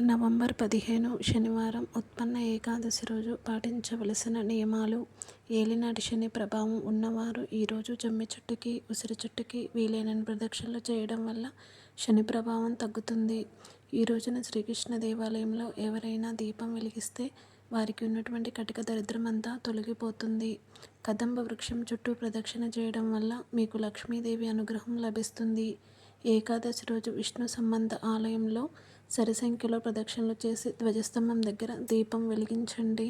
November పదిహేను శనివారం ఉత్పన్న ఏకాదశి రోజు పాటించవలసిన నియమాలు. ఏలినాటి శని ప్రభావం ఉన్నవారు ఈరోజు జమ్మి చెట్టుకి ఉసిరి చెట్టుకి వీలైనన్ని ప్రదక్షిణలు చేయడం వల్ల శని ప్రభావం తగ్గుతుంది. ఈ రోజున శ్రీకృష్ణ దేవాలయంలో ఎవరైనా దీపం వెలిగిస్తే వారికి ఉన్నటువంటి కటిక దరిద్రం అంతా తొలగిపోతుంది. కదంబ వృక్షం చుట్టూ ప్రదక్షిణ చేయడం వల్ల మీకు లక్ష్మీదేవి అనుగ్రహం లభిస్తుంది. ఏకాదశి రోజు విష్ణు సంబంధ ఆలయంలో సరి సంఖ్యలో ప్రదక్షిణలు చేసి ధ్వజస్తంభం దగ్గర దీపం వెలిగించండి.